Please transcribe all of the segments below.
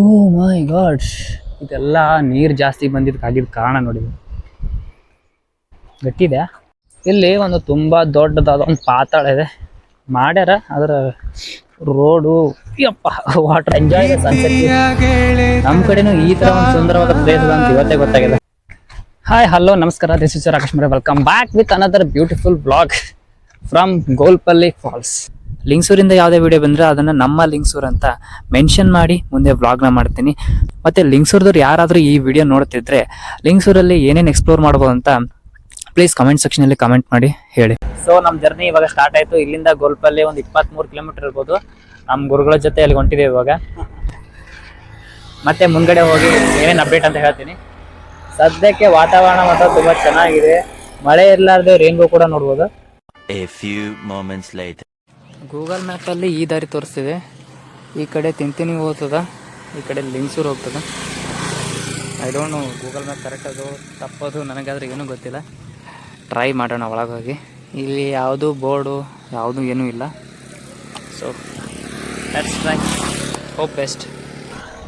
ಓ ಮೈ god. ಇದೆಲ್ಲ ನೀರು ಜಾಸ್ತಿ ಬಂದಿದ್ದಕ್ಕಾಗಿದ್ದ ಕಾರಣ ನೋಡಿ. ಗಟ್ಟಿದೆ ಇಲ್ಲಿ ಒಂದು ತುಂಬ ದೊಡ್ಡದಾದ ಒಂದು ಪಾತಾಳ ಇದೆ. ಮಾಡ್ಯಾರ ಅದರ ರೋಡು. ಯಪ್ಪ, ವಾಟರ್ ಎಂಜಾಯ್ ನಮ್ಮ ಕಡೆನೂ ಈ ತರ ಒಂದು ಸುಂದರವಾದ ಪ್ಲೇಸ್ ಅಂತ ಇವತ್ತೇ ಗೊತ್ತಾಗಿದೆ. ಹಾಯ್ ಹಲೋ ನಮಸ್ಕಾರ. This is Rakesh welcome back with another beautiful blog from Golpalli falls ಲಿಂಗ್ಸೂರಿಂದ ಯಾವುದೇ ವಿಡಿಯೋ ಬಂದರೆ ಅದನ್ನ ನಮ್ಮ ಲಿಂಗ್ಸೂರ್ ಅಂತ ಮೆನ್ಷನ್ ಮಾಡಿ ಮುಂದೆ ವ್ಲಾಗ್ನ ಮಾಡ್ತೀನಿ. ಮತ್ತೆ ಲಿಂಗ್ಸೂರ್ದವ್ರು ಯಾರಾದರೂ ಈ ವಿಡಿಯೋ ನೋಡ್ತಿದ್ರೆ ಲಿಂಗ್ಸೂರಲ್ಲಿ ಏನೇನು ಎಕ್ಸ್ಪ್ಲೋರ್ ಮಾಡ್ಬೋದು ಅಂತ ಪ್ಲೀಸ್ ಕಮೆಂಟ್ ಸೆಕ್ಷನ್ ಅಲ್ಲಿ ಕಮೆಂಟ್ ಮಾಡಿ ಹೇಳಿ. ಸೊ ನಮ್ಮ ಜರ್ನಿ ಇವಾಗ ಸ್ಟಾರ್ಟ್ ಆಯಿತು. ಇಲ್ಲಿಂದ ಗೋಲ್ಪಲ್ಲಿ ಒಂದು ಇಪ್ಪತ್ಮೂರು ಕಿಲೋಮೀಟರ್ ಇರ್ಬೋದು. ನಮ್ಮ ಗುರುಗಳ ಜೊತೆ ಅಲ್ಲಿ ಹೊಂಟಿದ್ದೀವಿ ಇವಾಗ. ಮತ್ತೆ ಮುಂದಗಡೆ ಹೋಗಿ ಏನೇನು ಅಪ್ಡೇಟ್ ಅಂತ ಹೇಳ್ತೀನಿ. ಸದ್ಯಕ್ಕೆ ವಾತಾವರಣ ಮಾತ್ರ ತುಂಬಾ ಚೆನ್ನಾಗಿದೆ. ಮಳೆ ಇರಲಾರ್ದೆ ರೇನ್ಬೋ ಕೂಡ ನೋಡ್ಬೋದು. A few moments later. Google ಮ್ಯಾಪಲ್ಲಿ ಈ ದಾರಿ ತೋರಿಸ್ತಿದೆ. ಈ ಕಡೆ ತಿಂತೀನಿ ಹೋಗ್ತದ, ಈ ಕಡೆ ಲಿಂಗ್ಸೂರು ಹೋಗ್ತದೆ. I don't know Google map correct ಅದು ತಪ್ಪದು ನನಗಾದ್ರೆ ಏನೂ ಗೊತ್ತಿಲ್ಲ. ಟ್ರೈ ಮಾಡೋಣ ಒಳಗೋಗಿ. ಇಲ್ಲಿ ಯಾವುದು ಬೋರ್ಡು, ಯಾವುದು ಏನೂ ಇಲ್ಲ. So let's try hope best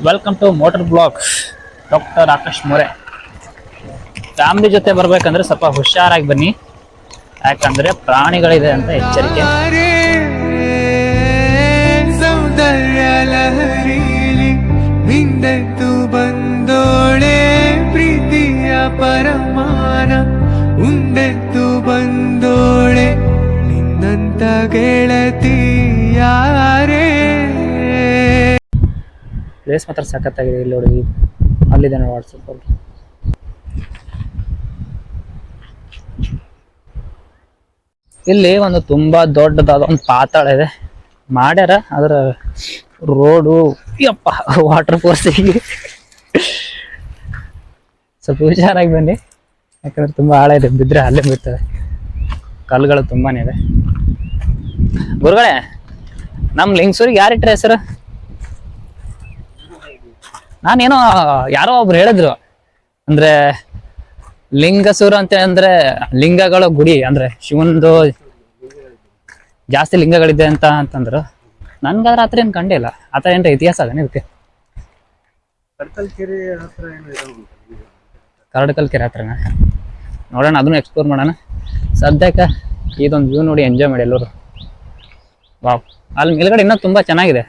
welcome to motor block doctor Akash More family ಜೊತೆ ಬರಬೇಕಂದ್ರೆ ಸ್ವಲ್ಪ ಹುಷಾರಾಗಿ ಬನ್ನಿ. ಯಾಕಂದ್ರೆ ಪ್ರಾಣಿಗಳಿದೆ ಅಂತ ಎಚ್ಚರಿಕೆ. ಮಿಂದೆದ್ದು ಬಂದೋಳೆ, ಪ್ರೀತಿಯ ಪರಮಾನ. ಉಂದೆದ್ದು ಬಂದೋಳೆ, ನಿನ್ನಂತ ಗೆಳತಿ ಯಾರೇ? ಪ್ಲೇಸ್ ಮಾತ್ರ ಸಖತ್ತಾಗಿದೆ ಇಲ್ಲಿ ನೋಡಿ ಅಲ್ಲಿದೆ ನೋಡಿ ವಾಟ್ಸಪ್ ಅಲ್ಲಿ. ಇಲ್ಲಿ ಒಂದು ತುಂಬಾ ದೊಡ್ಡದಾದ ಒಂದು ಪಾತಾಳ ಇದೆ. ಮಾಡ್ಯಾರ ಅದರ ರೋಡು. ಯಪ್ಪ ವಾಟರ್ ಫೋರ್ಸಿಗೆ ಸ್ವಲ್ಪ ಹುಷಾರಾಗಿ ಬನ್ನಿ. ಯಾಕಂದ್ರೆ ತುಂಬಾ ಆಳ ಇದೆ ಬಿದ್ದರೆ ಅಲ್ಲೇ ಬಿಡ್ತವೆ ಕಲ್ಲುಗಳು ತುಂಬಾನೇ ಇದೆ. ಗುರುಗಳೇ ನಮ್ಮ ಲಿಂಗ್ಸೂರಿಗೆ ಯಾರಿಟ್ರೆ ಹೆಸರು? ನಾನೇನೋ, ಯಾರೋ ಒಬ್ರು ಹೇಳಿದ್ರು. ಅಂದ್ರೆ, ಲಿಂಗಸೂರು ಅಂತ ಅಂದ್ರೆ, ಲಿಂಗಗಳ ಗುಡಿ, ಅಂದ್ರೆ ಶಿವಂದು ಜಾಸ್ತಿ ಲಿಂಗಗಳಿದೆ ಅಂತ ಅಂತಂದ್ರು. ನನ್ಗಾದ್ರೆ ಆತರ ಏನ್ ಕಂಡಿಲ್ಲ ಆತರ ಏನ್ರ ಇತಿಹಾಸ ಅದೇನೆ ಇದಕ್ಕೆ? ಕರಡಕಲ್ ಕೆರೆ ಹತ್ರನ? ನೋಡೋಣ ಅದನ್ನು ಎಕ್ಸ್ಪ್ಲೋರ್ ಮಾಡೋಣ. ಸದ್ಯಕ್ಕೆ ಇದೊಂದು ವ್ಯೂ ನೋಡಿ ಎಂಜಾಯ್ ಮಾಡಿ ಎಲ್ಲರೂ. ವಾವ್ ಅಲ್ಲಿ ಮೇಲ್ಗಡೆ ಇನ್ನೂ ತುಂಬಾ ಚೆನ್ನಾಗಿದೆ.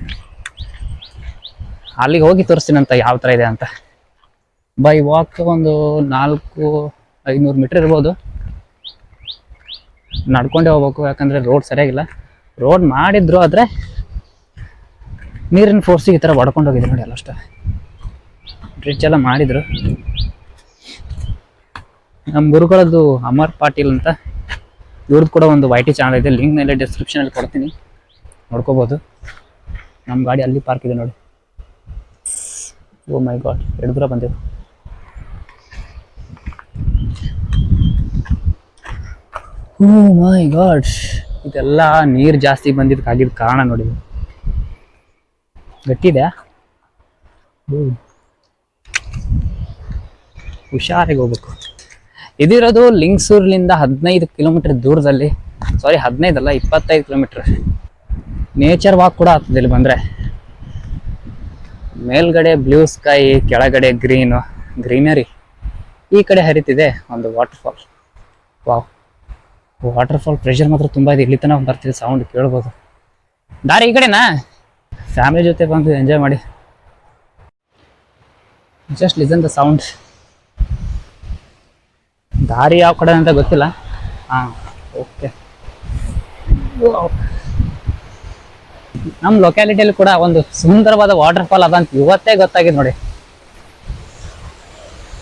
ಅಲ್ಲಿಗೆ ಹೋಗಿ ತೋರಿಸ್ತೀನಂತ ಯಾವ ಥರ ಇದೆ ಅಂತ. ಬೈ ವಾಕ್ ಒಂದು ನಾಲ್ಕು ಐನೂರು ಮೀಟ್ರ್ ಇರ್ಬೋದು. ನಡ್ಕೊಂಡೇ ಹೋಗ್ಬೇಕು ಯಾಕಂದರೆ ರೋಡ್ ಸರಿಯಾಗಿಲ್ಲ. ರೋಡ್ ಮಾಡಿದ್ರು ಆದರೆ ನೀರಿನ ಫೋರ್ಸಿಗೆ ಈ ಥರ ಹೊಡ್ಕೊಂಡು ಹೋಗಿದ್ರು ನೋಡಿ ಅಲ್ಲಷ್ಟೇ ಬ್ರಿಡ್ಜ್ ಎಲ್ಲ ಮಾಡಿದ್ರು. ನಮ್ಮ ಗುರುಗಳದ್ದು ಅಮರ್ ಪಾಟೀಲ್ ಅಂತ. ಇವ್ರದ್ದು ಕೂಡ ಒಂದು ವೈ ಟಿ ಚಾನಲ್ ಇದೆ. ಲಿಂಕ್ ಮೇಲೆ ಡಿಸ್ಕ್ರಿಪ್ಷನಲ್ಲಿ ಕೊಡ್ತೀನಿ. ನೋಡ್ಕೋಬೋದು. ನಮ್ಮ ಗಾಡಿ ಅಲ್ಲಿ ಪಾರ್ಕ್ ಇದೆ ನೋಡಿ. ಓ ಮೈ ಗಾಡ್ ಎರಡು ದೂರ ಬಂದೆವು ಓ ಮೈ ಗಾಡ್ ಇದೆಲ್ಲ ನೀರು ಜಾಸ್ತಿ ಬಂದಿದ್ದಕ್ಕಾಗಿದ್ದ ಕಾರಣ ನೋಡಿ. ಗಟ್ಟಿದೆ ಹುಷಾರಿಗೆ ಹೋಗ್ಬೇಕು. ಇದಿರೋದು ಲಿಂಗ್ಸೂರ್ಲಿಂದ ಹದಿನೈದು ಕಿಲೋಮೀಟರ್ ದೂರದಲ್ಲಿ ಸಾರಿ ಹದಿನೈದಲ್ಲ ಇಪ್ಪತ್ತೈದು ಕಿಲೋಮೀಟರ್. ನೇಚರ್ ವಾಕ್ ಕೂಡ ಆಗ್ತದೆ ಇಲ್ಲಿ ಬಂದರೆ. ಮೇಲ್ಗಡೆ ಬ್ಲೂ ಸ್ಕೈ, ಕೆಳಗಡೆ ಗ್ರೀನು, ಗ್ರೀನರಿ, ಈ ಕಡೆ ಹರಿತಿದೆ ಒಂದು water fall wow. Water fall pressure ಮಾತ್ರ ತುಂಬ ಇದೆ, ಇಲ್ಲಿ ತನಕ ಬರ್ತಿದೆ ಸೌಂಡ್ ಕೇಳ್ಬೋದು. ದಾರಿ ಈ ಕಡೆನಾ? ಫ್ಯಾಮಿಲಿ ಜೊತೆ ಬಂದು ಎಂಜಾಯ್ ಮಾಡಿ. ಜಸ್ಟ್ ಲಿಸನ್ ದ ಸೌಂಡ್ ದಾರಿ ಯಾವ ಕಡೆ ಅಂತ ಗೊತ್ತಿಲ್ಲ. ಹಾಂ ಓಕೆ ನಮ್ಮ ಲೊಕ್ಯಾಲಿಟಿಯಲ್ಲಿ ಕೂಡ ಒಂದು ಸುಂದರವಾದ ವಾಟರ್ ಫಾಲ್ ಅದ ಅಂತ ಇವತ್ತೇ ಗೊತ್ತಾಗಿದೆ ನೋಡಿ.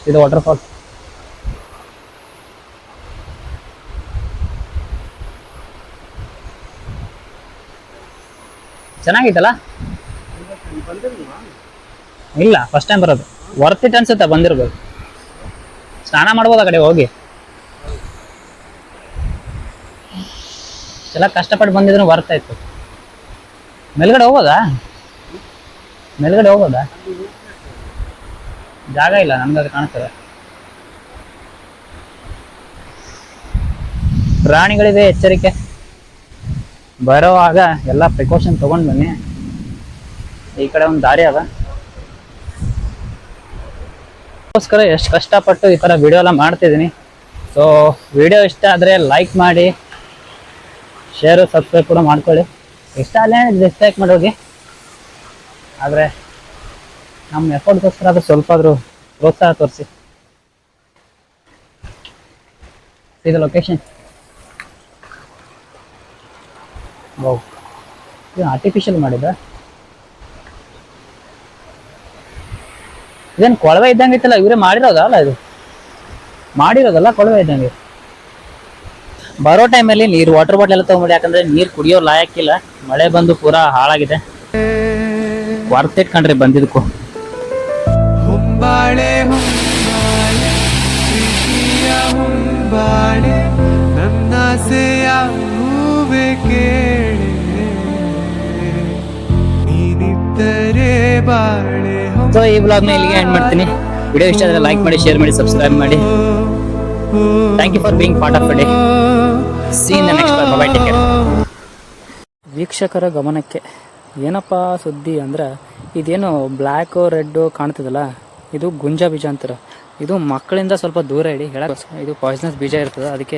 ಇದು ವಾಟರ್ ಫಾಲ್ ಚೆನ್ನಾಗಿತ್ತಲ್ಲ? ಇಲ್ಲ ಫಸ್ಟ್ ಟೈಮ್ ಬರೋದು. ವರ್ತ್ ಇಟ್ ಅನ್ಸುತ್ತೆ ಬಂದಿರ್ಬೋದು. ಸ್ನಾನ ಮಾಡ್ಬೋದು ಆ ಕಡೆ ಹೋಗಿ? ಎಲ್ಲ ಕಷ್ಟಪಟ್ಟು ಬಂದಿದ್ರು ವರ್ತ್ ಆಯ್ತು. ಮೇಲ್ಗಡೆ ಹೋಗೋದಾ ಮೇಲ್ಗಡೆ ಹೋಗೋದಾ ಜಾಗ ಇಲ್ಲ, ನಮ್ಗೆ ಅದು ಕಾಣ್ತದೆ. ಪ್ರಾಣಿಗಳಿದೆ, ಎಚ್ಚರಿಕೆ. ಬರೋವಾಗ ಎಲ್ಲ ಪ್ರಿಕಾಷನ್ ತಗೊಂಡ್ ಬನ್ನಿ. ಈ ಕಡೆ ಒಂದು ದಾರಿ ಅದ. ಅದಕ್ಕೋಸ್ಕರ ಎಷ್ಟು ಕಷ್ಟಪಟ್ಟು ಈ ಥರ ವಿಡಿಯೋ ಎಲ್ಲ ಮಾಡ್ತಿದ್ದೀನಿ. ಸೊ ವಿಡಿಯೋ ಇಷ್ಟ ಆದರೆ ಲೈಕ್ ಮಾಡಿ ಶೇರು ಸಬ್ಸ್ಕ್ರೈಬ್ ಕೂಡ ಮಾಡ್ಕೊಳ್ಳಿ. ಇಷ್ಟ ಅಲ್ಲೇ ಡಿಸ್ಲೈಕ್ ಮಾಡೋಗಿ ಆದರೆ ನಮ್ಮ ಎಫರ್ಟ್ಗೋಸ್ಕರ ಅದು ಸ್ವಲ್ಪ ಆದರೂ ಪ್ರೋತ್ಸಾಹ ತೋರಿಸಿ. ಇದು ಲೊಕೇಶನ್ ಇದು ಆರ್ಟಿಫಿಷಿಯಲ್ ಮಾಡಿದ ಇದೇನು ಕೊಳವೆ ಇದ್ದಂಗೆ ಐತಲ್ಲ, ಇವರೇ ಮಾಡಿರೋದಲ್ಲ ಇದು? ಮಾಡಿರೋದಲ್ಲ, ಕೊಳವೆ ಇದ್ದಂಗೆ ಬರೋ ಟೈಮಲ್ಲಿ ನೀರು ವಾಟರ್ ಬಾಟಲ್ ಎಲ್ಲ ತೊಗೊಂಬಿಡಿ ಯಾಕಂದ್ರೆ ನೀರು ಕುಡಿಯೋ ಲಾಯಕ್ಕಿಲ್ಲ. ಮಳೆ ಬಂದು ಪೂರಾ ಹಾಳಾಗಿದೆ. ವರ್ತ್ ಬಂದಿದ್ದಕ್ಕೂ. ಹುಂಬಾಳೆ ಹುಂಬಾಳೆ, ಪ್ರೀತಿಯ ಹುಂಬಾಳೆ, ನನ್ನಾಸೆಯ ಸೊ ಈ ಬ್ಲಾಗ್ನ ಇಲ್ಲಿಗೆ ಎಂಡ್ ಮಾಡ್ತೀನಿ. ವಿಡಿಯೋ ಇಷ್ಟ ಆದರೆ ಲೈಕ್ ಮಾಡಿ ಶೇರ್ ಮಾಡಿ ಸಬ್ಸ್ಕ್ರೈಬ್ ಮಾಡಿ. Thank you for being part of day scene next ವೀಕ್ಷಕರ ಗಮನಕ್ಕೆ ಏನಪ್ಪ ಸುದ್ದಿ ಅಂದ್ರೆ ಇದೇನು ಬ್ಲ್ಯಾಕು ರೆಡ್ ಕಾಣ್ತದಲ್ಲ? ಇದು ಗುಂಜಾ ಬೀಜ ಅಂತಾರೆ. ಇದು ಮಕ್ಕಳಿಂದ ಸ್ವಲ್ಪ ದೂರ ಇಡಿ. ಹೇಳಕ್ಕೆ ಇದು ಪಾಯ್ಸನಸ್ ಬೀಜ ಇರ್ತದೆ ಅದಕ್ಕೆ